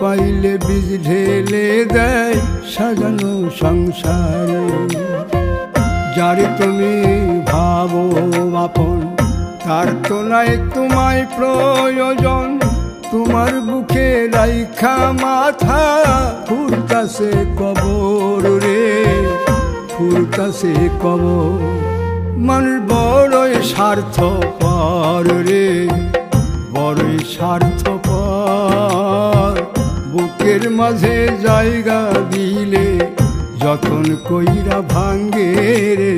পাইলে বীজ ঢেলে দেয়, সাজানো সংসারে। যারে তুমি ভাবো আপন, তার তো নাই তোমায় প্রয়োজন। তোমার বুকে রাইখা মাথা, ফুরতাছে কবর রে, ফুরতাছে কবর। মানুষ বড়ই স্বার্থ পর রে, বড়ই স্বার্থ পর বুকের মাঝে জায়গা দিলে যতন কইরা ভাঙ্গে রে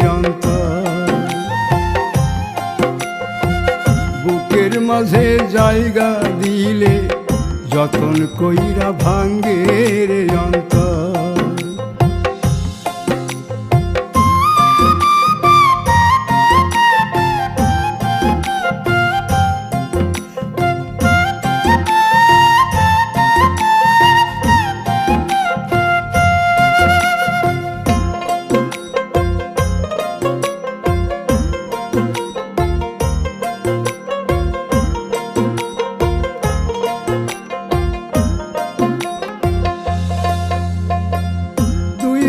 বুকের মাঝে জায়গা দিলে যতন কইরা ভাঙ্গে রে অন্তর।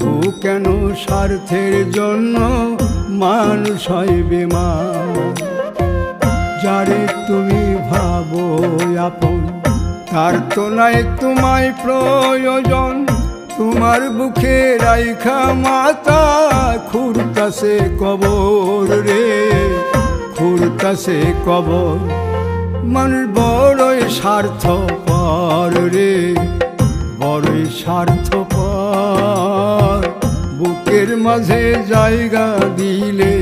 তবু কেন স্বার্থের জন্য মানুষ হয় বেমান যারে তুমি ভাবো আপন, তার তো নাই তোমায় প্রয়োজন। তোমার বুকে রাইখা মাতা খুরতাছে কবর রে। খুরতাছে কবর মানুষ বড়ই স্বার্থ পর রে। বড়ই স্বার্থ পর বুকের মাঝে জায়গা দিলে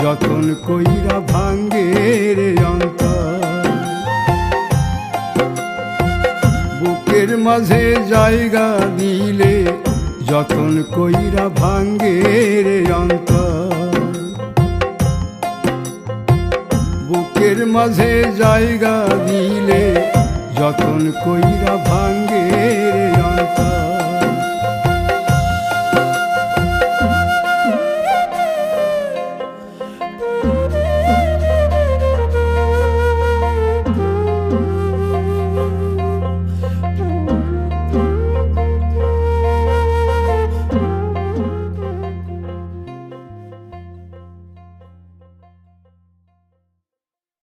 যতন কইরা ভাঙ্গে রে বুকের মাঝে জায়গা দিলে যতন কইরা ভাঙ্গে রে বুকের মাঝে জায়গা দিলে যতন কইরা ভাঙ্গে